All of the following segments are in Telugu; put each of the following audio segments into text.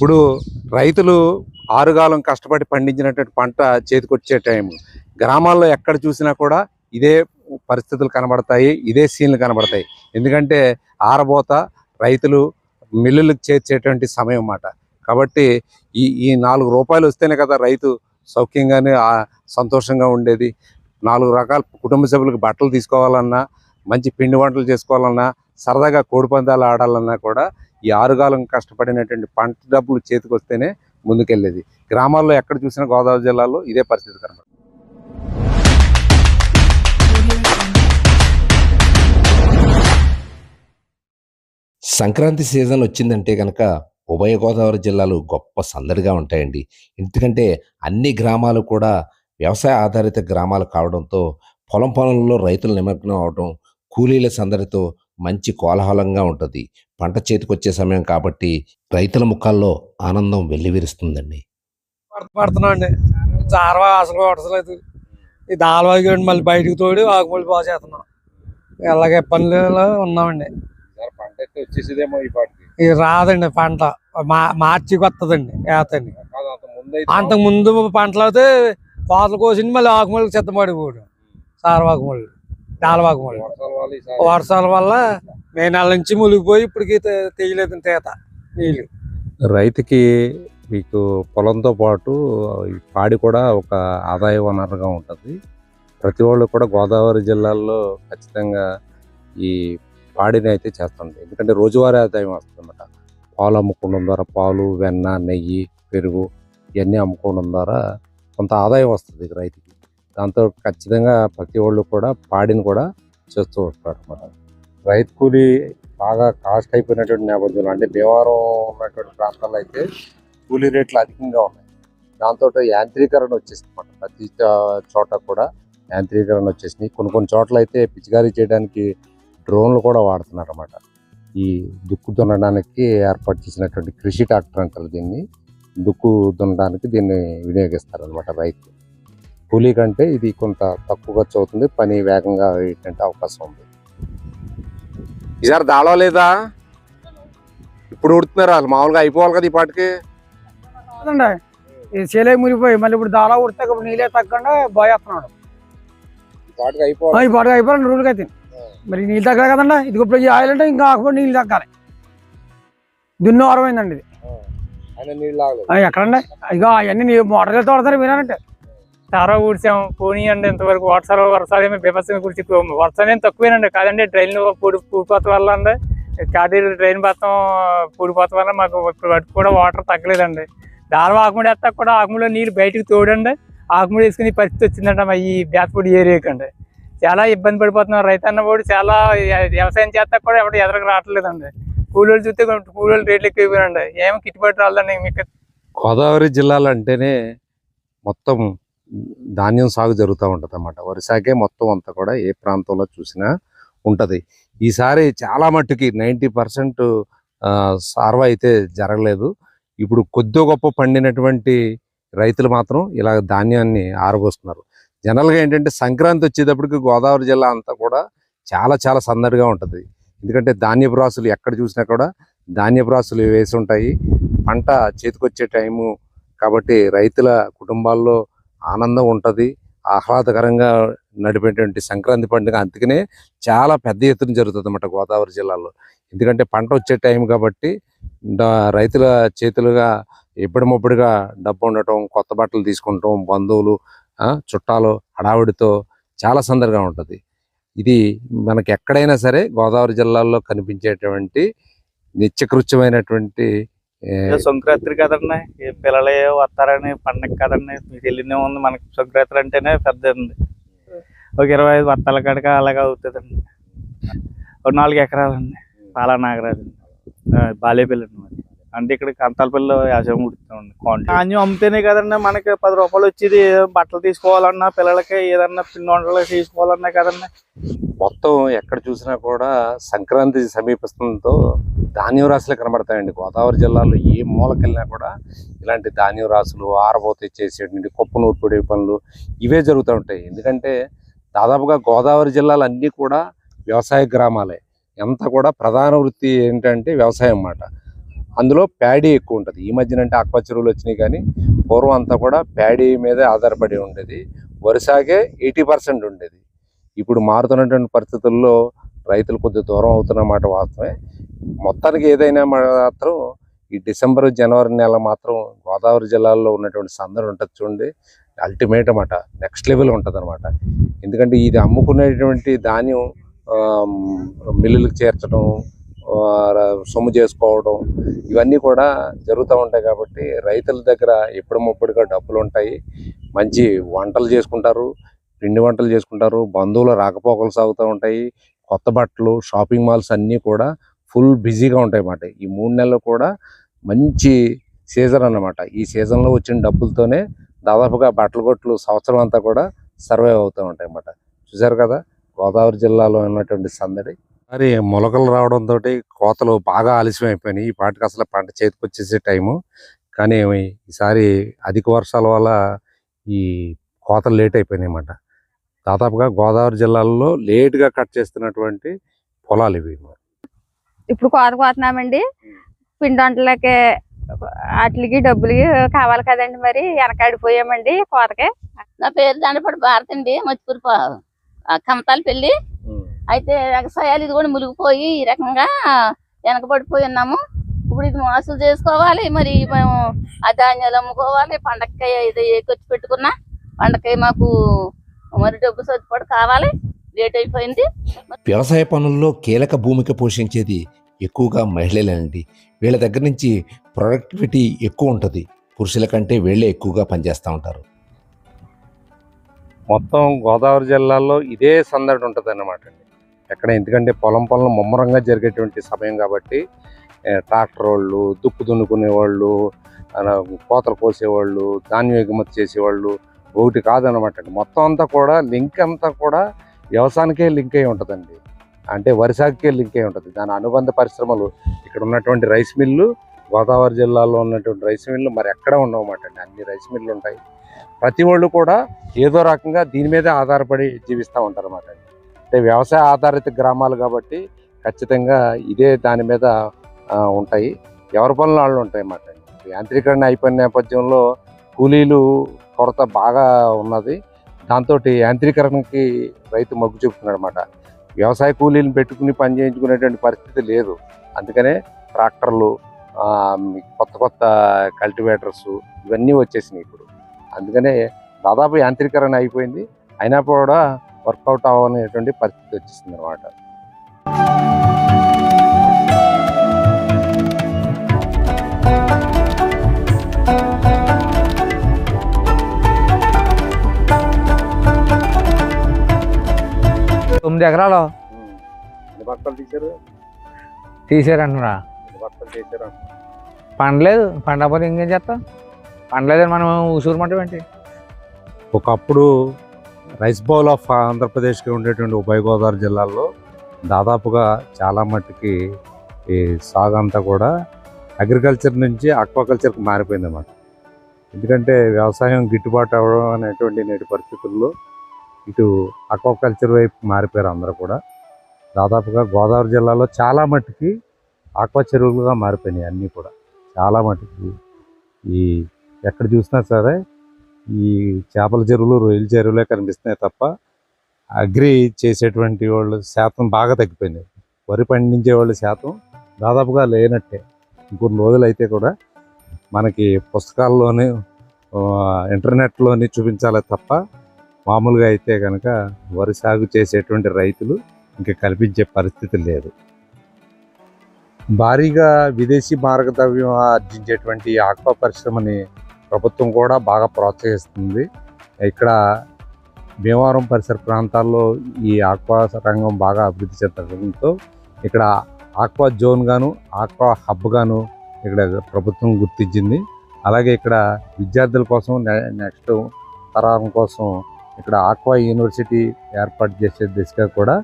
ఇప్పుడు రైతులు ఆరుగాలం కష్టపడి పండించినటువంటి పంట చేతికొచ్చే టైం గ్రామాల్లో ఎక్కడ చూసినా కూడా ఇదే పరిస్థితులు కనబడతాయి ఇదే సీన్లు కనబడతాయి. ఎందుకంటే ఆరబోత రైతులు మిల్లులకు చేర్చేటువంటి సమయం అన్నమాట. కాబట్టి ఈ ఈ నాలుగు రూపాయలు వస్తేనే కదా రైతు సౌఖ్యంగానే సంతోషంగా ఉండేది. నాలుగు రకాల కుటుంబ సభ్యులకు బట్టలు తీసుకోవాలన్నా మంచి పిండి వంటలు చేసుకోవాలన్నా సరదాగా కోడిపందాలు ఆడాలన్నా కూడా ఈ ఆరుగాలం కష్టపడినటువంటి పంట డబ్బులు చేతికి వస్తేనే ముందుకెళ్ళేది. గ్రామాల్లో ఎక్కడ చూసినా గోదావరి జిల్లాలో ఇదే పరిస్థితి కనబడుతుంది సంక్రాంతి సీజన్ వచ్చిందంటే కనుక ఉభయ గోదావరి జిల్లాలు గొప్ప సందడిగా ఉంటాయండి. ఎందుకంటే అన్ని గ్రామాలు కూడా వ్యవసాయ ఆధారిత గ్రామాలు కావడంతో పొలం పొలంలో రైతులు నిమగ్నం అవడం కూలీల సందడితో మంచి కోలాహలంగా ఉంటుంది. పంట చేతికొచ్చే సమయం కాబట్టి రైతుల ముఖాల్లో ఆనందం వెల్లివిరుస్తుందండి. పడుతున్నాం అండి. చారవా అసలు కొట్టలేదు ఈ దాలవాయి మళ్ళీ బయటకు తోడి ఆకుమల్లి బాగా చేస్తున్నాం. ఇలాగే పనులలో ఉన్నామండి. పంట వచ్చేసేదేమో ఈ ఇది రాదండి పంట. మా మార్చికి వస్తుందండి ఏతండి అంతకు ముందు పంటలు అయితే కోతలు కోసింది మళ్ళీ ఆకుమల్లికి సిద్ధపడిపోడు దాలవాకుమల్లి వర్షాల వల్ల మే నెల నుంచి మునిగిపోయి ఇప్పటికి తె- తెయ్యలేదు తీత నీళ్ళు రైతుకి మీకు పొలంతో పాటు ఈ పాడి కూడా ఒక ఆదాయ వనరుగా ఉంటుంది. ప్రతి వాళ్ళు కూడా గోదావరి జిల్లాల్లో ఖచ్చితంగా ఈ పాడిని అయితే చేస్తుంది ఎందుకంటే రోజువారీ ఆదాయం వస్తుందన్నమాట. పాలు అమ్ముకోవడం ద్వారా పాలు వెన్న నెయ్యి పెరుగు ఇవన్నీ అమ్ముకోవడం ద్వారా కొంత ఆదాయం వస్తుంది రైతుకి. దాంతో ఖచ్చితంగా ప్రతి వాళ్ళు కూడా పాడిని కూడా చేస్తూ ఉంటారు అన్నమాట రైతు కూలి బాగా కాస్ట్ అయిపోయినటువంటి నేపథ్యంలో అంటే భీమవరం ఉన్నటువంటి ప్రాంతాల్లో అయితే కూలీ రేట్లు అధికంగా ఉన్నాయి. దాంతో యాంత్రీకరణ వచ్చేసింది ప్రతి చోట కూడా యాంత్రీకరణ వచ్చేసింది. కొన్ని కొన్ని చోట్ల అయితే పిచికారీ చేయడానికి డ్రోన్లు కూడా వాడుతున్నారు అన్నమాట. ఈ దుక్కు దున్నడానికి ఏర్పాటు చేసినటువంటి కృషి ట్రాక్టర్ అంటారు దీన్ని. దుక్కు దున్నడానికి దీన్ని వినియోగిస్తారు అనమాట రైతు కూలీ కంటే ఇది కొంత తక్కువ ఖర్చు అవుతుంది. పని వేగంగా అయ్యేటువంటి అవకాశం ఉంది. ఈసారి దాళవ లేదా? ఇప్పుడు ఉడుతున్నారు వాళ్ళు. మామూలుగా అయిపోవాలి కదా ఈ పాటికి? చేలే మునిగిపోయి మళ్ళీ ఇప్పుడు దాలా ఉడితే ఇప్పుడు నీళ్ళే తగ్గకుండా పోయేస్తున్నాడు ఈ పాటికి అయిపోవాలి. ఈ పాటగా అయిపోయింది రూల్కి అయితే మరి నీళ్ళు తగ్గాలి కదండి. ఇది ఇప్పుడు ఈ ఆయిల్ అంటే ఇంకా ఆకుపడి నీళ్ళు తగ్గాలి. దున్ను అరవైందండి ఇది. ఎక్కడండి? ఇక అవన్నీ మోటార్లు తోడతారు మీరంటే చాలా ఊడ్చాము పోనీ అండి ఇంతవరకు వర్షాలు వర్షాలు ఏమి బీభత్సంగా గురించి వర్షం ఏం తక్కువేనండి కాదండి ట్రైన్ పూడి పూడిపోత వల్ల అండి కాటి ట్రైన్ మొత్తం పూడిపోత వల్ల మాకు ఇప్పుడు కూడా వాటర్ తగ్గలేదండి. దాని ఆకుముడి వేస్తా కూడా ఆకుముడిలో నీళ్ళు బయటకు తోడండి. ఆకుముడి వేసుకునే పరిస్థితి వచ్చిందంట మా ఈ బ్యాత్పూడి ఏరియాకండి అండి. చాలా ఇబ్బంది పడిపోతున్నాం రైతన్న వాడు చాలా వ్యవసాయం చేస్తా కూడా ఎవరు ఎదరకు రావట్లేదండి. కూలీలు చూస్తే కూలీలు రేట్లు ఎక్కువైపోయారండి ఏమో గిట్టుబాటు రాలేదండి మీకు గోదావరి జిల్లాలు అంటేనే మొత్తం ధాన్యం సాగు జరుగుతూ ఉంటుంది అన్నమాట వరిసాగే మొత్తం అంతా కూడా ఏ ప్రాంతంలో చూసినా ఉంటుంది. ఈసారి చాలా మట్టుకి నైంటీ పర్సెంట్ సార్వ అయితే జరగలేదు. ఇప్పుడు కొద్ది గొప్ప పండినటువంటి రైతులు మాత్రం ఇలా ధాన్యాన్ని ఆరబోస్తున్నారు. జనరల్గా ఏంటంటే సంక్రాంతి వచ్చేటప్పటికి గోదావరి జిల్లా అంతా కూడా చాలా చాలా సందడిగా ఉంటుంది. ఎందుకంటే ధాన్యపు రాసులు ఎక్కడ చూసినా కూడా ధాన్యపు రాసులు వేసి ఉంటాయి. పంట చేతికొచ్చే టైము కాబట్టి రైతుల కుటుంబాల్లో ఆనందం ఉంటుంది ఆహ్లాదకరంగా నడిపేటువంటి సంక్రాంతి పండుగ. అందుకనే చాలా పెద్ద ఎత్తున జరుగుతుంది అన్నమాట గోదావరి జిల్లాలో. ఎందుకంటే పంట వచ్చే టైం కాబట్టి రైతుల చేతులుగా ఎప్పటిమప్పుడుగా డబ్బు ఉండటం కొత్త బట్టలు తీసుకుంటాం బంధువులు చుట్టాలు హడావుడితో చాలా సందడిగా ఉంటుంది. ఇది మనకి ఎక్కడైనా సరే గోదావరి జిల్లాలో కనిపించేటువంటి నిత్యకృత్యమైనటువంటి సంక్రాంతి కదండి ఈ పిల్లలు ఏ వస్తారని పండగ కదండి మీకు తెలియనే ఉంది మనకి సంక్రాంతి అంటేనే పెద్ద ఉంది ఒక ఇరవై ఐదు బత్తాల కాడక అలాగే అవుతుందండి. ఒక నాలుగు ఎకరాలండి పాలా నాగరాజు. బాలేపల్లి అండి మాది. అంటే ఇక్కడ కంతాలపల్లిలో వ్యవసాయం ఉడుతామండి క్వాంటిటీ ధాన్యం అమ్మితేనే కదండి మనకి పది రూపాయలు వచ్చేది బట్టలు తీసుకోవాలన్నా పిల్లలకి ఏదన్నా పిండి వంటలు తీసుకోవాలన్నా కదండి. మొత్తం ఎక్కడ చూసినా కూడా సంక్రాంతి సమీపిస్తుందో ధాన్యం రాసులు కనబడతాయండి. గోదావరి జిల్లాలో ఏ మూలకెళ్ళినా కూడా ఇలాంటి ధాన్యం రాసులు ఆరబోతే చేసేటువంటి కుప్ప నూర్పుడే పనులు ఇవే జరుగుతూ ఉంటాయి. ఎందుకంటే దాదాపుగా గోదావరి జిల్లాలు అన్నీ కూడా వ్యవసాయ గ్రామాలే. ఎంత కూడా ప్రధాన వృత్తి ఏంటంటే వ్యవసాయం అన్నమాట. అందులో ప్యాడీ ఎక్కువ ఉంటుంది. ఈ మధ్యన అంటే ఆక్వా చెరువులు వచ్చినాయి కానీ పూర్వం అంతా కూడా ప్యాడీ మీదే ఆధారపడి ఉండేది. వరిసాగే ఎయిటీ పర్సెంట్ ఉండేది. ఇప్పుడు మారుతున్నటువంటి పరిస్థితుల్లో రైతులు కొద్ది దూరం అవుతున్నమాట వాస్తవమే మొత్తానికి ఏదైనా మాత్రం ఈ డిసెంబర్ జనవరి నెల మాత్రం గోదావరి జిల్లాలో ఉన్నటువంటి సందడి ఉంటుంది చూడండి. అల్టిమేట్ అన్నమాట. నెక్స్ట్ లెవెల్ ఉంటుంది అనమాట ఎందుకంటే ఇది అమ్ముకునేటువంటి ధాన్యం మిల్లులకు చేర్చడం సొమ్ము చేసుకోవడం ఇవన్నీ కూడా జరుగుతూ ఉంటాయి కాబట్టి రైతుల దగ్గర ఎప్పుడు ముప్పటిగా డబ్బులు ఉంటాయి మంచి వంటలు చేసుకుంటారు పిండి వంటలు చేసుకుంటారు బంధువులు రాకపోకలు సాగుతూ ఉంటాయి. కొత్త బట్టలు షాపింగ్ మాల్స్ అన్నీ కూడా ఫుల్ బిజీగా ఉంటాయి అన్నమాట. ఈ మూడు నెలలు కూడా మంచి సీజన్ అన్నమాట. ఈ సీజన్లో వచ్చిన డబ్బులతోనే దాదాపుగా బట్టల కొట్లు సంవత్సరం అంతా కూడా సర్వైవ్ అవుతూ ఉంటాయి అన్నమాట. చూసారు కదా? గోదావరి జిల్లాలో ఉన్నటువంటి సందడి. మరి మొలకలు రావడంతో కోతలు బాగా ఆలస్యం అయిపోయినాయి ఈ పాటికి అసలు పంట చేతికి వచ్చేసే టైము. కానీ ఈసారి అధిక వర్షాల వల్ల ఈ కోతలు లేట్ అయిపోయినాయి అన్నమాట. దాదాపుగా గోదావరి జిల్లాలో లేట్గా కట్ చేస్తున్నటువంటి పొలాలు ఇవి ఇప్పుడు కోత కోతున్నామండి పిండొంటలకి వాటికి డబ్బులకి కావాలి కదండి మరి. వెనకాడిపోయామండి కోతకి. నా పేరు దండపడి భారత్ అండి. మచ్చిపూరి కమతాల పెళ్ళి అయితే వ్యవసాయాలు ఇది కూడా మునిగిపోయి ఈ రకంగా వెనకబడిపోయి ఉన్నాము. ఇప్పుడు ఇది మోసాలు చేసుకోవాలి. మరి మేము ఆ ధాన్యాలు అమ్ముకోవాలి. పండగకి ఇది ఖర్చు పెట్టుకున్నా పండగకి మాకు మరి డబ్బు సర్దుపాటు కావాలి. లేట్ అయిపోయింది. వ్యవసాయ పనుల్లో కీలక భూమిక పోషించేది ఎక్కువగా మహిళలేనండి. వీళ్ళ దగ్గర నుంచి ప్రొడక్టివిటీ ఎక్కువ ఉంటుంది. పురుషుల కంటే వీళ్ళే ఎక్కువగా పనిచేస్తూ ఉంటారు. మొత్తం గోదావరి జిల్లాలో ఇదే సందడి ఉంటుంది అన్నమాట అండి. ఎక్కడ ఎందుకంటే పొలం పొలం ముమ్మరంగా జరిగేటువంటి సమయం కాబట్టి ట్రాక్టర్ వాళ్ళు దుక్కు దున్నుకునే వాళ్ళు అలా కోతలు కోసేవాళ్ళు ధాన్యం ఎగుమతి చేసేవాళ్ళు ఒకటి కాదనమాట అండి. మొత్తం అంతా కూడా లింక్ అంతా కూడా వ్యవసాయానికే లింక్ అయి ఉంటుందండి. అంటే వరి సాగుకే లింక్ అయి ఉంటుంది. దాని అనుబంధ పరిశ్రమలు ఇక్కడ ఉన్నటువంటి రైస్ మిల్లు గోదావరి జిల్లాలో ఉన్నటువంటి రైస్ మిల్లు మరి ఎక్కడ ఉండవన్నమాట అండి? అన్ని రైస్ మిల్లు ఉంటాయి. ప్రతి వాళ్ళు కూడా ఏదో రకంగా దీని మీదే ఆధారపడి జీవిస్తూ ఉంటారు అన్నమాట అంటే వ్యవసాయ ఆధారిత గ్రామాలు కాబట్టి ఖచ్చితంగా ఇదే దాని మీద ఉంటాయి. ఎవరి పనులు వాళ్ళు ఉంటాయి అన్నమాట యాంత్రీకరణ అయిపోయిన నేపథ్యంలో కూలీలు కొరత బాగా ఉన్నది. దాంతో యాంత్రీకరణకి రైతు మొగ్గు చూపుతున్నాడు అనమాట వ్యవసాయ కూలీలను పెట్టుకుని పని చేయించుకునేటువంటి పరిస్థితి లేదు. అందుకనే ట్రాక్టర్లు కొత్త కొత్త కల్టివేటర్స్ ఇవన్నీ వచ్చేసినాయి ఇప్పుడు. అందుకనే దాదాపు యాంత్రీకరణ అయిపోయింది. అయినా కూడా వర్కౌట్ అవ్వనేటువంటి పరిస్థితి వచ్చేసింది అనమాట తొమ్మిది ఎకరాలు? తీసారంటున్నా పండలేదు. పండకపోతే ఇంకేం చేస్తాం? పండలేదని మనం ఊసూరమంటాం ఏంటి? ఒకప్పుడు రైస్ బౌల్ ఆఫ్ ఆంధ్రప్రదేశ్కి ఉండేటువంటి ఉభయ గోదావరి జిల్లాల్లో దాదాపుగా చాలా మట్టుకి ఈ సాగు అంతా కూడా అగ్రికల్చర్ నుంచి అక్వాకల్చర్కి మారిపోయింది అన్నమాట ఎందుకంటే వ్యవసాయం గిట్టుబాటు అవ్వడం అనేటువంటి నేటి పరిస్థితుల్లో ఇటు అక్వాకల్చర్ వైపు మారిపోయారు అందరూ కూడా. దాదాపుగా గోదావరి జిల్లాలో చాలా మట్టుకి ఆక్వా చెరువులుగా మారిపోయినాయి అన్నీ కూడా. చాలా మట్టుకి ఈ ఎక్కడ చూసినా సరే ఈ చేపల చెరువులు రొయ్యల చెరువులే కనిపిస్తున్నాయి తప్ప అగ్రి చేసేటువంటి వాళ్ళు శాతం బాగా తగ్గిపోయింది వరి పండించే వాళ్ళ శాతం దాదాపుగా లేనట్టే. ఇంకొన్ని రోజులు అయితే కూడా మనకి పుస్తకాల్లోనే ఇంటర్నెట్లోని చూపించాలి తప్ప మామూలుగా అయితే కనుక వరి సాగు చేసేటువంటి రైతులు ఇంకా కల్పించే పరిస్థితి లేదు. భారీగా విదేశీ మార్గద్రవ్యం ఆర్జించేటువంటి ఆక్వా పరిశ్రమని ప్రభుత్వం కూడా బాగా ప్రోత్సహిస్తుంది. ఇక్కడ భీమవరం పరిసర ప్రాంతాల్లో ఈ ఆక్వా రంగం బాగా అభివృద్ధి చెందడంతో ఇక్కడ ఆక్వా జోన్ గాను ఆక్వా హబ్ గాను ఇక్కడ ప్రభుత్వం గుర్తించింది. అలాగే ఇక్కడ విద్యార్థుల కోసం నె- నెక్స్ట్ తరం కోసం ఇక్కడ ఆక్వా యూనివర్సిటీ ఏర్పాటు చేసే దిశగా కూడా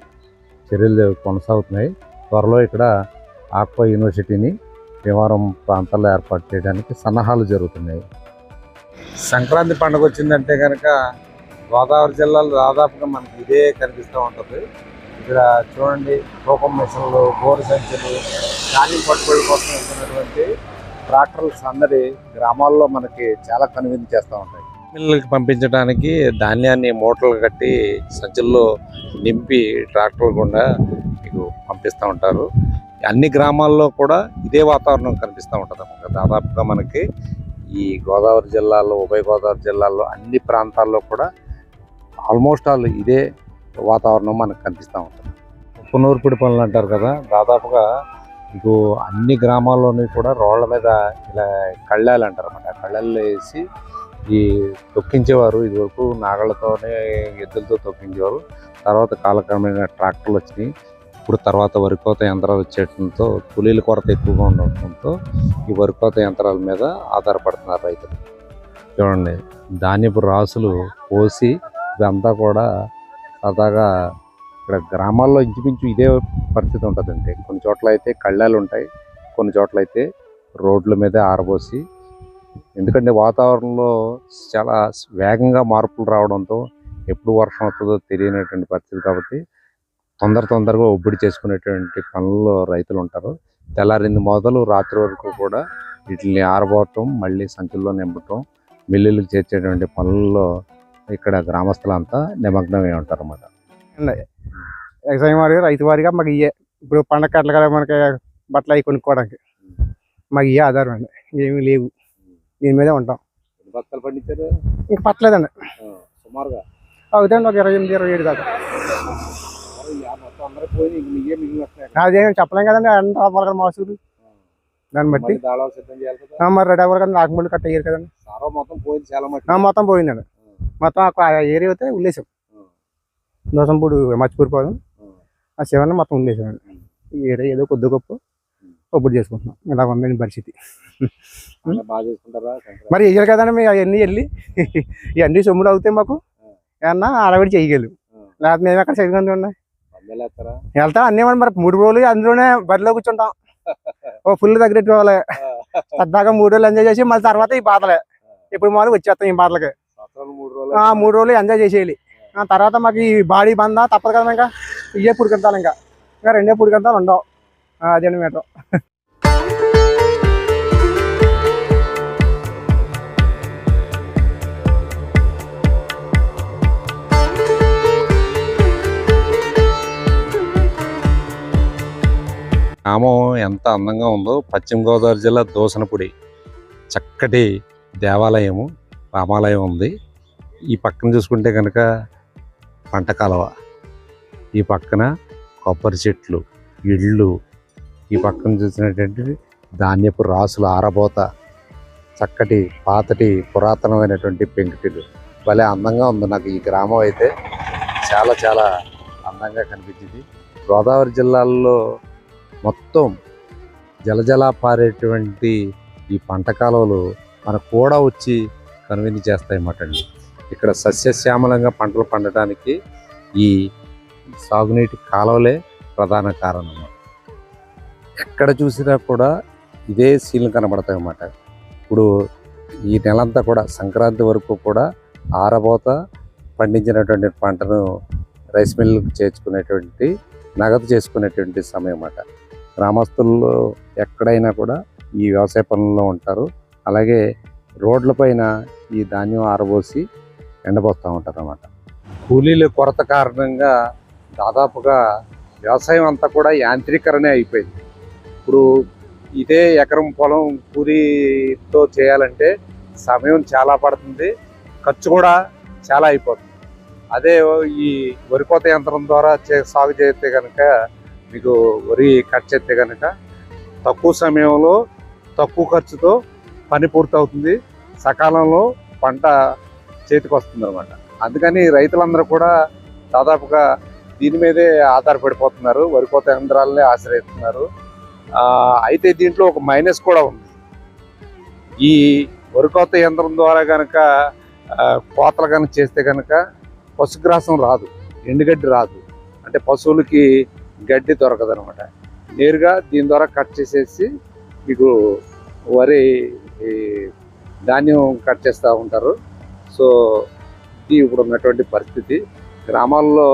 చర్యలు కొనసాగుతున్నాయి. త్వరలో ఇక్కడ ఆక్వా యూనివర్సిటీని భీమవరం ప్రాంతాల్లో ఏర్పాటు చేయడానికి సన్నాహాలు జరుగుతున్నాయి. సంక్రాంతి పండుగ వచ్చిందంటే కనుక గోదావరి జిల్లాలో దాదాపుగా మనకి ఇదే కనిపిస్తూ ఉంటుంది. ఇక్కడ చూడండి కోపం మిషన్లు బోరు సంచులు ధాన్యం పట్టుబడి కోసం వెళ్తున్నటువంటి ట్రాక్టర్ల సందడి గ్రామాల్లో మనకి చాలా కనువిందు చేస్తూ ఉంటాయి మిల్లులకి పంపించడానికి ధాన్యాన్ని మూటలు కట్టి సంచుల్లో నింపి ట్రాక్టర్ గుండా మీకు పంపిస్తూ ఉంటారు. అన్ని గ్రామాల్లో కూడా ఇదే వాతావరణం కనిపిస్తూ ఉంటుంది దాదాపుగా మనకి ఈ గోదావరి జిల్లాలో ఉభయ గోదావరి జిల్లాల్లో అన్ని ప్రాంతాల్లో కూడా ఆల్మోస్ట్ ఆల్ ఇదే వాతావరణం మనకు కనిపిస్తూ ఉంటుంది. పునూర్పిడి పనులు అంటారు కదా దాదాపుగా మీకు అన్ని గ్రామాల్లోని కూడా రోడ్ల మీద ఇలా కళ్ళాలు అంటారు అన్నమాట. కళ్ళల్లో వేసి ఈ తొక్కించేవారు ఇదివరకు నాగళ్ళతోనే ఎద్దులతో తొక్కించేవారు. తర్వాత కాలక్రమేణా ట్రాక్టర్లు వచ్చినాయి. ఇప్పుడు తర్వాత వరి కోత యంత్రాలు వచ్చేయడంతో కూలీల కొరత ఎక్కువగా ఉండటంతో ఈ వరి కోత యంత్రాల మీద ఆధారపడుతున్నారు రైతులు. చూడండి ధాన్యపు రాసులు పోసి ఇదంతా కూడా సరదాగా ఇక్కడ గ్రామాల్లో ఇంచుమించు ఇదే పరిస్థితి ఉంటుందండి. కొన్ని చోట్ల అయితే కళ్ళాలు ఉంటాయి కొన్ని చోట్ల అయితే రోడ్ల మీద ఆరబోసి ఎందుకంటే వాతావరణంలో చాలా వేగంగా మార్పులు రావడంతో ఎప్పుడు వర్షం వస్తుందో తెలియనటువంటి పరిస్థితి కాబట్టి తొందర తొందరగా ఒబ్బిడి చేసుకునేటువంటి పనుల్లో రైతులు ఉంటారు. తెల్లారింది మొదలు రాత్రి వరకు కూడా వీటిని ఆరబోవటం మళ్ళీ సంచుల్లో నింపటం మిల్లులకు చేర్చేటువంటి పనుల్లో ఇక్కడ గ్రామస్తులంతా నిమగ్నమై ఉంటారు అన్నమాట వ్యవసాయం వారిగా రైతు వారిగా మాకు ఇయ్యే ఇప్పుడు పండగ కట్టలు కదా మనకి బట్టలు అవి కొనుక్కోవడానికి. మాకు ఇయ్యే ఆధారం అండి. ఏమీ లేవు. దీని మీదే ఉంటాం. బత్తలు పండించారు? ఇంక పట్టలేదండి. సుమారుగా? అవుతాయండి ఒక ఇరవై ఎనిమిది ఇరవై ఏడు దాకా. నీకే అదేం చెప్పలేం కదండి అంత అవ్వాలి కదా మాసూరు దాన్ని బట్టి. మరి రెడీ అవ్వాలి కదా నాకుముళ్ళు కట్ట అయ్యారు కదండి. మొత్తం పోయిందండి. మొత్తం ఆ ఏరియా అయితే ఉల్లేసాం దోసంపూడి మర్చిపూడి పోదాం. ఆ. శివన్న మొత్తం ఉండేసామండి ఈ ఏరియా ఏదో కొద్ది గొప్ప ఒప్పుడు చేసుకుంటున్నాం. ఇలా ఉందండి పరిస్థితి? మరి వెయ్యాలి కదండి మేము అవన్నీ వెళ్ళి ఇవన్నీ సొమ్ములు అవుతాయి మాకు. ఏమన్నా అడవిడి చేయగలు లేకపోతే మేము ఎక్కడ చదివింది ఉన్నాయి. వెళ్తాం అన్నీ మరి. మూడు రోజులు అందులోనే బరిలో కూర్చుంటాం. ఓ ఫుల్ దగ్గర పెట్టుకోవాలి పెద్దగా మూడు రోజులు ఎంజాయ్ చేసి మళ్ళీ తర్వాత ఈ బాధలే ఇప్పుడు మాలు వచ్చేస్తాం ఈ బాధలకి మూడు ఆ రోజులు మూడు రోజులు ఎంజాయ్ చేసేయాలి. ఆ. తర్వాత మాకు ఈ బాడీ బందా తప్పదు కదా ఇంకా. ఇవే పుడికంతాలు ఇంకా. ఇంకా రెండే పుడికంతాలు ఉండవు. ఆ, మేడం గ్రామం ఎంత అందంగా ఉందో పశ్చిమ గోదావరి జిల్లా దోసనపూడి. చక్కటి దేవాలయము రామాలయం ఉంది. ఈ పక్కన చూసుకుంటే కనుక పంట కాలువ. ఈ పక్కన కొబ్బరి చెట్లు ఇళ్ళు ఈ పక్కన చూసినటువంటి ధాన్యపు రాసుల ఆరబోత చక్కటి పాతటి పురాతనమైనటువంటి పెంకుటిలు భలే అందంగా ఉంది నాకు ఈ గ్రామం అయితే. చాలా చాలా అందంగా కనిపించింది. గోదావరి జిల్లాల్లో మొత్తం జలజలా పారేటువంటి ఈ పంట కాలువలు మనకు కూడా వచ్చి కనువిని చేస్తాయి అన్నమాట అండి. ఇక్కడ సస్యశ్యామలంగా పంటలు పండటానికి ఈ సాగునీటి కాలువలే ప్రధాన కారణం ఎక్కడ చూసినా కూడా ఇదే సీన్లు కనబడతాయి అన్నమాట. ఇప్పుడు ఈ నెలంతా కూడా సంక్రాంతి వరకు కూడా ఆరబోత పండించినటువంటి పంటను రైస్ మిల్లుకు చేర్చుకునేటువంటి నగదు చేసుకునేటువంటి సమయం అన్నమాట. గ్రామస్తుల్లో ఎక్కడైనా కూడా ఈ వ్యవసాయ పనుల్లో ఉంటారు. అలాగే రోడ్లపైన ఈ ధాన్యం ఆరబోసి ఎండబోస్తూ ఉంటారు అన్నమాట. కూలీల కొరత కారణంగా దాదాపుగా వ్యవసాయం అంతా కూడా యాంత్రీకరణే అయిపోయింది. ఇప్పుడు ఇదే ఎకరం పొలం కూలీతో చేయాలంటే సమయం చాలా పడుతుంది ఖర్చు కూడా చాలా అయిపోతుంది. అదే ఈ వరి కోత యంత్రం ద్వారా చే సాగు చేస్తే కనుక మీకు వరి కట్ చేస్తే కనుక తక్కువ సమయంలో తక్కువ ఖర్చుతో పని పూర్తవుతుంది. సకాలంలో పంట చేతికి వస్తుంది అనమాట అందుకని రైతులందరూ కూడా దాదాపుగా దీని మీదే ఆధారపడిపోతున్నారు. వరి కోత యంత్రాలనే ఆశ్రయిస్తున్నారు. అయితే దీంట్లో ఒక మైనస్ కూడా ఉంది. ఈ వరి కోత యంత్రం ద్వారా కనుక కోతలు కనుక చేస్తే కనుక పశుగ్రాసం రాదు ఎండుగడ్డి రాదు. అంటే పశువులకి గడ్డి దొరకదు అనమాట నేరుగా దీని ద్వారా కట్ చేసేసి మీకు వరి ధాన్యం కట్ చేస్తూ ఉంటారు. సో ఇది ఇప్పుడు ఉన్నటువంటి పరిస్థితి. గ్రామాల్లో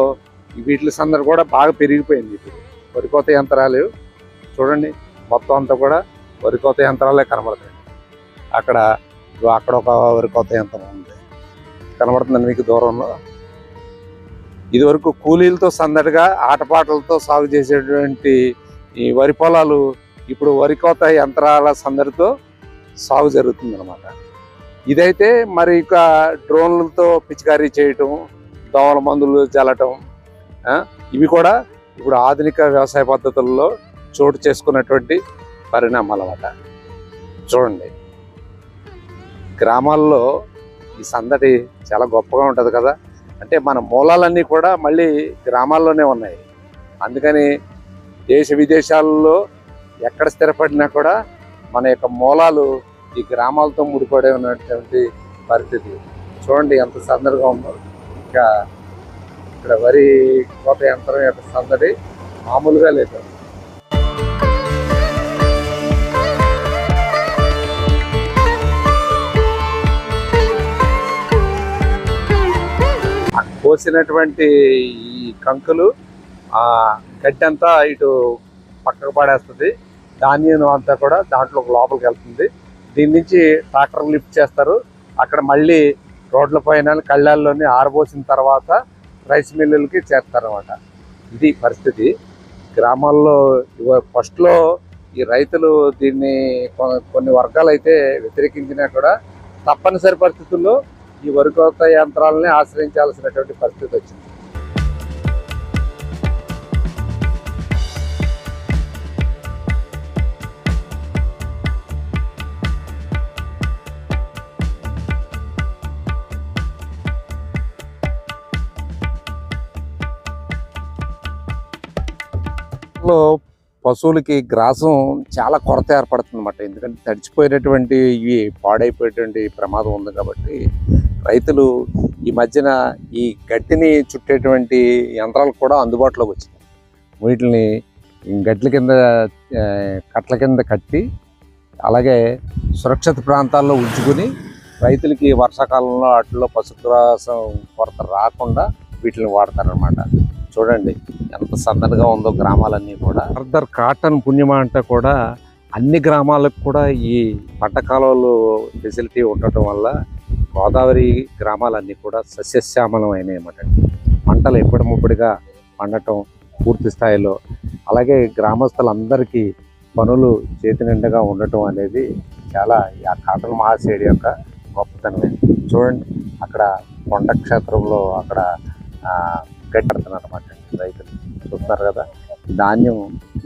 వీటి సందడి కూడా బాగా పెరిగిపోయింది ఇప్పుడు. వరి కోత యంత్రాలు చూడండి మొత్తం అంతా కూడా వరి కోత యంత్రాలే కనబడుతాయి. అక్కడ అక్కడ ఒక వరి కోత యంత్రం ఉంది. కనబడుతుందండి మీకు దూరంలో. ఇదివరకు కూలీలతో సందడిగా ఆటపాటలతో సాగు చేసేటువంటి ఈ వరి పొలాలు ఇప్పుడు వరి కోత యంత్రాల సందడితో సాగు జరుగుతుంది అనమాట ఇదైతే మరి ఇక డ్రోన్లతో పిచికారీ చేయటం దోమల మందులు చల్లటం ఇవి కూడా ఇప్పుడు ఆధునిక వ్యవసాయ పద్ధతుల్లో చోటు చేసుకున్నటువంటి పరిణామాలు అన్నమాట. చూడండి. గ్రామాల్లో ఈ సందడి చాలా గొప్పగా ఉంటుంది కదా. అంటే మన మూలాలన్నీ కూడా మళ్ళీ గ్రామాల్లోనే ఉన్నాయి. అందుకని దేశ విదేశాల్లో ఎక్కడ స్థిరపడినా కూడా మన యొక్క మూలాలు ఈ గ్రామాలతో ముడిపడి ఉన్నటువంటి పరిస్థితి. చూడండి ఎంత సందడిగా ఉందో. ఇంకా ఇక్కడ వరి కోత యంత్రం యొక్క సందడి మామూలుగా లేదు. కోసినటువంటి ఈ కంకులు ఆ ఇటు పక్కకు పడేస్తుంది. ధాన్యం అంతా కూడా దాంట్లో లోపలికి వెళ్తుంది. దీని నుంచి ట్రాక్టర్ లిఫ్ట్ చేస్తారు. అక్కడ మళ్ళీ రోడ్ల పైన కళ్ళాల్లోని ఆరబోసిన తర్వాత రైస్ మిల్లులకి చేస్తారన్నమాట. ఇది పరిస్థితి. గ్రామాల్లో ఫస్ట్లో ఈ రైతులు దీన్ని కొ- కొన్ని వర్గాలు అయితే వ్యతిరేకించినా కూడా తప్పనిసరి పరిస్థితుల్లో ఈ వరి కోత యంత్రాలని ఆశ్రయించాల్సినటువంటి పరిస్థితి వచ్చింది. లో పశువులకి గ్రాసం చాలా కొరత ఏర్పడుతుంది అన్నమాట ఎందుకంటే తడిచిపోయినటువంటి ఇవి పాడైపోయేటువంటి ప్రమాదం ఉంది కాబట్టి రైతులు ఈ మధ్యన ఈ గడ్డిని చుట్టేటువంటి యంత్రాలు కూడా అందుబాటులోకి వచ్చినాయి. వీటిని గడ్ల కింద కట్ల కింద కట్టి అలాగే సురక్షిత ప్రాంతాల్లో ఉంచుకుని రైతులకి వర్షాకాలంలో వాటిలో పశుగ్రాసం కొరత రాకుండా వీటిని వాడతారనమాట చూడండి ఎంత సందడిగా ఉందో గ్రామాలన్నీ కూడా. ఫర్దర్ కాటన్ పుణ్యమా అంటే కూడా అన్ని గ్రామాలకు కూడా ఈ పంట కాలువలు ఫెసిలిటీ ఉండటం వల్ల గోదావరి గ్రామాలన్నీ కూడా సస్యశ్యామలం అయినాయి అన్నమాట పంటలు ఎప్పటిముప్పటిగా పండటం పూర్తి స్థాయిలో అలాగే గ్రామస్తులందరికీ పనులు చేతి నిండుగా ఉండటం అనేది చాలా ఆ కాటల మహాశయుడి యొక్క గొప్పతనమే. చూడండి అక్కడ కొండ క్షేత్రంలో అక్కడ ఆ, అనమాట రైతులు. చూస్తున్నారు కదా ధాన్యం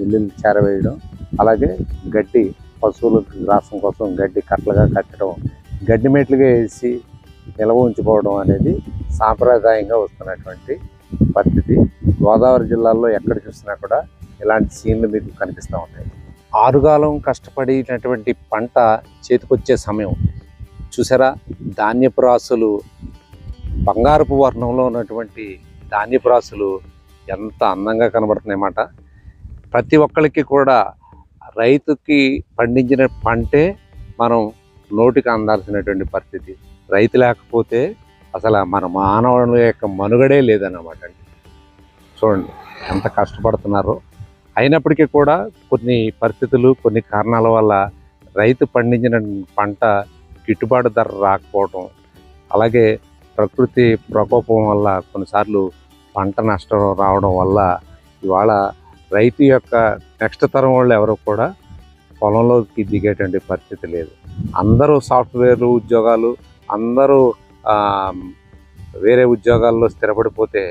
ఇల్లుని చేరవేయడం అలాగే గడ్డి పశువులకు గ్రాసం కోసం గడ్డి కట్టలుగా కట్టడం గడ్డి మెట్లుగా వేసి నిల్వ ఉంచుకోవడం అనేది సాంప్రదాయంగా వస్తున్నటువంటి పద్ధతి. గోదావరి జిల్లాలో ఎక్కడ చూసినా కూడా ఇలాంటి సీన్లు మీకు కనిపిస్తూ ఉంటాయి. ఆరుగాలం కష్టపడినటువంటి పంట చేతికొచ్చే సమయం. చూసారా? ధాన్యపు రాసులు బంగారపు వర్ణంలో ఉన్నటువంటి ధాన్యపు రాసులు ఎంత అందంగా కనబడుతున్నాయన్నమాట ప్రతి ఒక్కరికి కూడా రైతుకి పండించిన పంటే మనం నోటికి అందాల్సినటువంటి పరిస్థితి. రైతు లేకపోతే అసలు మన మానవుల యొక్క మనుగడే లేదన్నమాట చూడండి ఎంత కష్టపడుతున్నారో. అయినప్పటికీ కూడా కొన్ని పరిస్థితులు కొన్ని కారణాల వల్ల రైతు పండించిన పంట గిట్టుబాటు ధర రాకపోవటం అలాగే ప్రకృతి ప్రకోపం వల్ల కొన్నిసార్లు పంట నష్టం రావడం వల్ల ఇవాళ రైతు యొక్క నెక్స్ట్ తరం వాళ్ళు ఎవరు కూడా పొలంలోకి దిగేటువంటి పరిస్థితి లేదు. అందరూ సాఫ్ట్వేర్లు ఉద్యోగాలు అందరూ వేరే ఉద్యోగాల్లో స్థిరపడిపోతే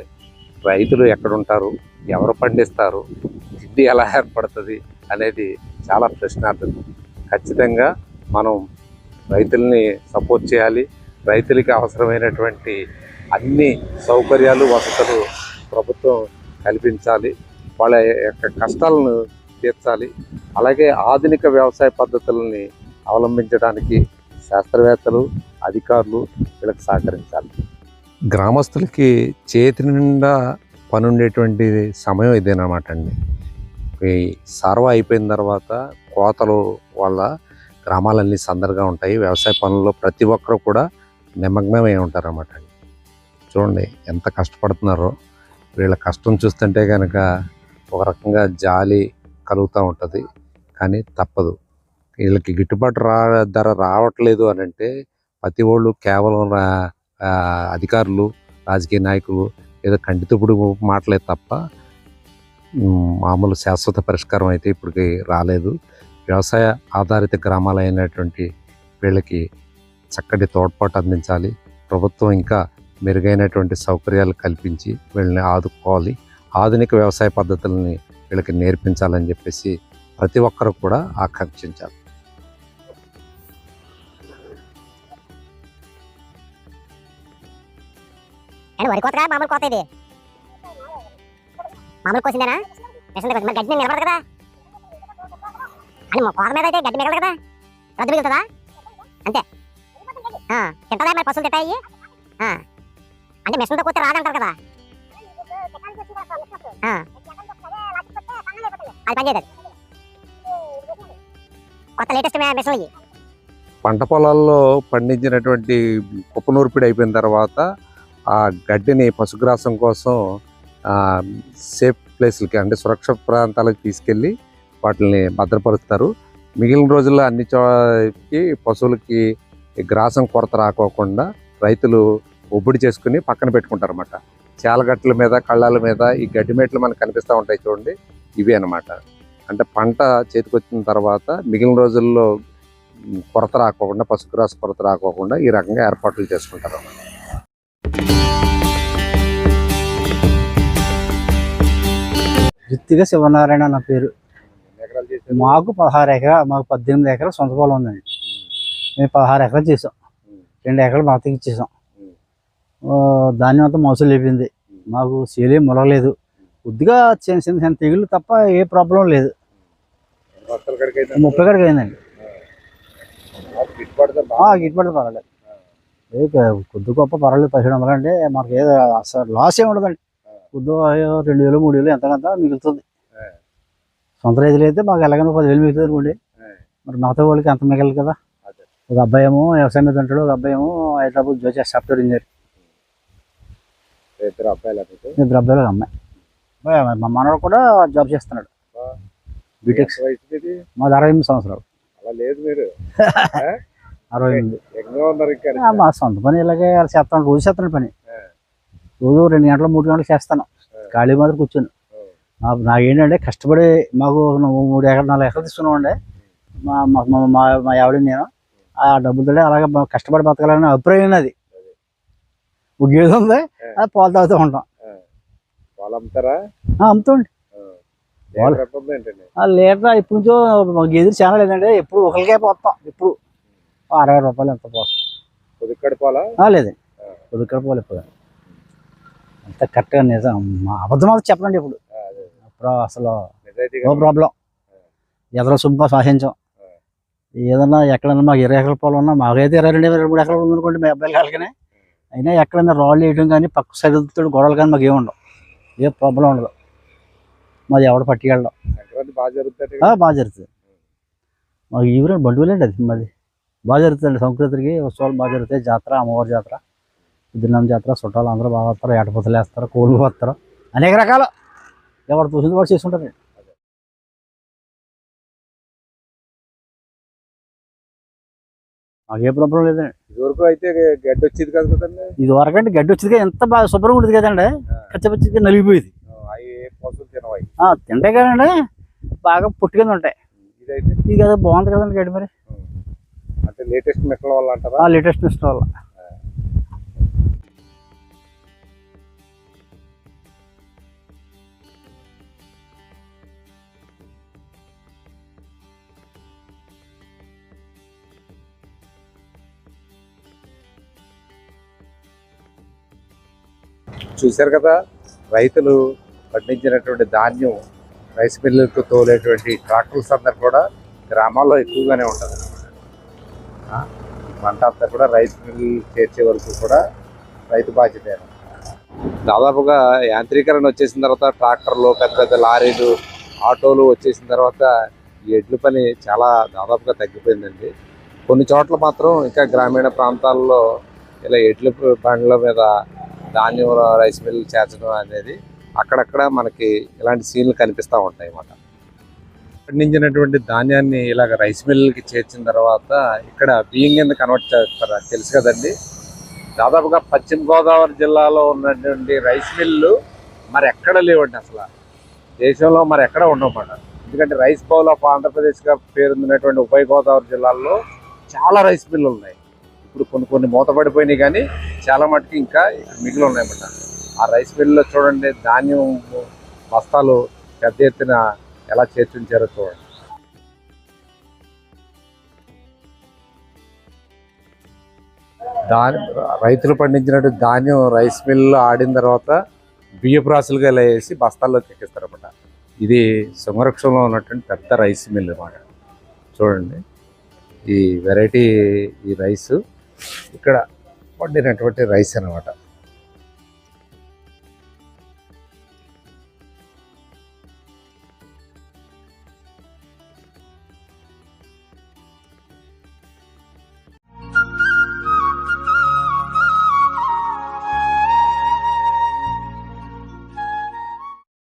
రైతులు ఎక్కడుంటారు? ఎవరు పండిస్తారు? తిండి ఎలా ఏర్పడుతుంది? అనేది చాలా ప్రశ్నార్థం ఖచ్చితంగా మనం రైతుల్ని సపోర్ట్ చేయాలి. రైతులకి అవసరమైనటువంటి అన్ని సౌకర్యాలు వసతులు ప్రభుత్వం కల్పించాలి. వాళ్ళ యొక్క కష్టాలను తీర్చాలి. అలాగే ఆధునిక వ్యవసాయ పద్ధతులని అవలంబించడానికి శాస్త్రవేత్తలు అధికారులు వీళ్ళకి సహకరించాలి. గ్రామస్తులకి చేతి నిండా పని ఉండేటువంటి సమయం ఇదేనమాట అండి. ఈ సార్వ అయిపోయిన తర్వాత కోతలు వల్ల గ్రామాలన్నీ సందడిగా ఉంటాయి. వ్యవసాయ పనుల్లో ప్రతి ఒక్కరు కూడా నిమగ్నమై ఉంటారన్నమాట అండి. చూడండి ఎంత కష్టపడుతున్నారో. వీళ్ళ కష్టం చూస్తుంటే కనుక ఒక రకంగా జాలి కలుగుతూ ఉంటుంది. కానీ తప్పదు. వీళ్ళకి గిట్టుబాటు రా ధర రావట్లేదు అని అంటే ప్రతి వాళ్ళు కేవలం రా- అధికారులు రాజకీయ నాయకులు ఏదో కంటితుప్పుడు మాటలే తప్ప మామూలు శాశ్వత పరిష్కారం అయితే ఇప్పటికి రాలేదు. వ్యవసాయ ఆధారిత గ్రామాలు అయినటువంటి వీళ్ళకి చక్కటి తోడ్పాటు అందించాలి. ప్రభుత్వం ఇంకా మెరుగైనటువంటి సౌకర్యాలు కల్పించి వీళ్ళని ఆదుకోవాలి. ఆధునిక వ్యవసాయ పద్ధతులని వీళ్ళకి నేర్పించాలని చెప్పేసి ప్రతి ఒక్కరు కూడా ఆకాంక్షించాలి. వరి కోతగా? మామూలు కోత ఇది. మామూలు కోసిందేనా? మిషన్ మరి గడ్డి నిలబడదు కదా. అని కోత మీద అయితే గడ్డి మిగలదు కదా. రద్దు మిగులుతుందా? అంతే. ఆ, తింటదా మరి పశువులు తింటాయి ఆ, అంటే మిషన్తో కూర్చో రాదంటారు కదా. ఆ, అది పనిచేయదు కొత్త లేటెస్ట్ మెషిన్ ఇవి పంట పొలాల్లో పండించినటువంటి కుప్పనూర్పిడి అయిపోయిన తర్వాత ఆ గడ్డిని పశుగ్రాసం కోసం సేఫ్ ప్లేస్లకి అంటే సురక్ష ప్రాంతాలకు తీసుకెళ్ళి వాటిని భద్రపరుస్తారు. మిగిలిన రోజుల్లో అన్ని చోకి పశువులకి గ్రాసం కొరత రాకోకుండా రైతులు ఒబ్బడి చేసుకుని పక్కన పెట్టుకుంటారు అన్నమాట చాలగట్ల మీద కళ్ళాల మీద ఈ గడ్డి మేట్లు మనకు కనిపిస్తూ ఉంటాయి చూడండి. ఇవి అన్నమాట. అంటే పంట చేతికొచ్చిన తర్వాత మిగిలిన రోజుల్లో కొరత రాకోకుండా పశుగ్రాస కొరత రాకోకుండా ఈ రకంగా ఏర్పాట్లు చేసుకుంటారు వృత్తిగా శివనారాయణ నా పేరు. మాకు పదహారు ఎకరా మాకు పద్దెనిమిది ఎకరాల సొంత పొలం ఉందండి. మేము పదహారు ఎకరాలు చేసాం రెండు ఎకరాలు మాతకి ఇచ్చేసాం. ధాన్యం అంతా మోసం లేపింది. మాకు సేలేం మొలగలేదు కొద్దిగా చిన్న చిన్న చిన్న తెగులు తప్ప ఏ ప్రాబ్లం లేదు. ముప్పై కాడికి అయిందండి. ఆ, గిట్టుబాటు పర్వాలేదు. కొద్ది గొప్ప పర్వాలేదు పదిహేడు వందలు అంటే మనకి ఏదో అసలు లాస్ ఏమి ఉండదండి. కొద్దిగా అయ్యో రెండు వేలు మూడు వేలు ఎంతకంత మిగులుతుంది. సొంత రైతులు అయితే మాకు ఎలాగైనా పదివేలు మిగులుతుంది అనుకోండి. మరి మిగతా వాళ్ళకి ఎంత మిగలదు కదా. ఒక అబ్బాయి ఏమో వ్యవసాయం మీద ఉంటాడు ఒక అబ్బాయి ఏమో హైదరాబాద్ జోచి సాఫ్ట్వేర్ ఇంజనీర్. ఇద్దరు అబ్బాయిలు అమ్మాయి. మా మనవాడు కూడా జాబ్ చేస్తున్నాడు. బీటెక్ మాది? అరవై ఎనిమిది సంవత్సరాలు. అలా లేదు మీరు. అరవై ఎనిమిది. మా సొంత పని ఇలాగే చేస్తాను రోజు చేస్తాను పని. రోజు రెండు గంటలు మూడు గంటలు చేస్తాను. ఖాళీ మాత్రం కూర్చొని. నాకు నాకేంటంటే కష్టపడి మాకు మూడు ఎకరాలు నాలుగు ఎకరాలు తీసుకున్నామండి. మా మా మా- ఆవిడ నేను. ఆ డబ్బులతో అలాగే కష్టపడి బతకాలని అభిప్రాయం అది. ఒక గేదె ఉంది అది పాలు తాగుతూ ఉంటాం. వాళ్ళు అమ్ముతారా? ఆ లీటర్ ఇప్పుడు నుంచో మా గేదెలు చాలా లేదండి ఎప్పుడు ఒకరికే పోతాం ఎప్పుడు. అరవై రూపాయలు ఎంత పోస్తాం. పొదిక్కడి పోలా ఆ, లేదండి. పోలే ఇప్పుడు. అంత కరెక్ట్గా నిజం మా అబద్ధం మాత్రం చెప్పండి ఇప్పుడు. అప్పుడు అసలు నో ప్రాబ్లం. ఎదరో సుబ్బ సాహించాం ఏదన్నా ఎక్కడన్నా మాకు ఇరవై ఎకరాల పొలం ఉన్నా మాకైతే ఇరవై రెండు ఇరవై మూడు ఎకరాలు ఉందనుకోండి మా అబ్బాయిలు కాలకనే అయినా ఎక్కడైనా రాళ్ళు వేయడం కానీ పక్క సరిహద్దుతో గొడవలు కానీ మాకు ఏముండవు ఏ ప్రాబ్లం ఉండదు. మాది ఎవడు పట్టుకెళ్ళడం. బాగా జరుగుతుంది ఆ, బాగా జరుగుతుంది. మాకు ఈ ఊరే బండివేలండి అది మాది. బాగా జరుగుతుందండి సంక్రాంతికి ఉత్సవాలు బాగా జరుగుతాయి. జాతర అమ్మవారి జాతర ఇద్దరినామ జాతర చుట్టాలు అందరూ బాగా వస్తారు. ఏటపొత్తలు వేస్తారు కోళ్ళు వస్తారు అనేక రకాలు. ఎవరు చూసింది వాడు చేసుకుంటారు మాకు ఏ ప్రాబ్లం లేదండి. ఇదివరకు అయితే గడ్డి వచ్చేది కాదు కదండి. ఇది వరకంటే గడ్డి వచ్చింది ఎంత బాగా శుభ్రంగా ఉంటుంది కదండి. కచ్చపచ్చిగా నలిగిపోయేది. తింటాయి కదండి బాగా పుట్టి కింద ఉంటాయి ఇది కదా బాగుంది కదండి గడ్డి మరి. అంటే లేటెస్ట్ మిషన్ల వల్ల అంటారా? ఆ లేటెస్ట్ మిషన్ వల్ల. చూశారు కదా రైతులు పండించినటువంటి ధాన్యం రైస్ మిల్లులకు తోలేటువంటి ట్రాక్టర్స్ అందరు కూడా గ్రామాల్లో ఎక్కువగానే ఉంటుంది పంట అంతా కూడా రైస్ మిల్ చేర్చే వరకు కూడా రైతు బాధ్యత దాదాపుగా యాంత్రీకరణ వచ్చేసిన తర్వాత ట్రాక్టర్లు పెద్ద పెద్ద లారీలు ఆటోలు వచ్చేసిన తర్వాత ఈ ఎడ్ల పని చాలా దాదాపుగా తగ్గిపోయిందండి. కొన్ని చోట్ల మాత్రం ఇంకా గ్రామీణ ప్రాంతాల్లో ఇలా ఎడ్ల బండ్ల మీద ధాన్యం రైస్ మిల్ చేర్చడం అనేది అక్కడక్కడ మనకి ఇలాంటి సీన్లు కనిపిస్తూ ఉంటాయి అన్నమాట. పండించినటువంటి ధాన్యాన్ని ఇలాగ రైస్ మిల్కి చేర్చిన తర్వాత ఇక్కడ బియ్యం కింద కన్వర్ట్ చేస్తారు? తెలుసు కదండి. దాదాపుగా పశ్చిమ గోదావరి జిల్లాలో ఉన్నటువంటి రైస్ మిల్లు మరి ఎక్కడ లేవండి అసలు. దేశంలో మరి ఎక్కడ ఉండవన్నమాట ఎందుకంటే రైస్ బౌల్ ఆఫ్ ఆంధ్రప్రదేశ్గా పేరుందినటువంటి ఉభయ గోదావరి జిల్లాల్లో చాలా రైస్ మిల్లు ఉన్నాయి. ఇప్పుడు కొన్ని కొన్ని మూతపడిపోయినాయి కానీ చాలా మటుకు ఇంకా మిగిలి ఉన్నాయన్నమాట. ఆ రైస్ మిల్లులో చూడండి ధాన్యం బస్తాలు పెద్ద ఎత్తున ఎలా చేర్చుంచారో చూడండి. దా రైతులు పండించినట్టు ధాన్యం రైస్ మిల్లులో ఆడిన తర్వాత బియ్యపు రాసులుగా ఇలా వేసి బస్తాల్లోకి ఎక్కిస్తారన్నమాట ఇది సంరక్షణలో ఉన్నటువంటి పెద్ద రైస్ మిల్ అన్నమాట. చూడండి ఈ వెరైటీ ఈ రైస్ ఇక్కడ పండినటువంటి రైస్ అన్నమాట.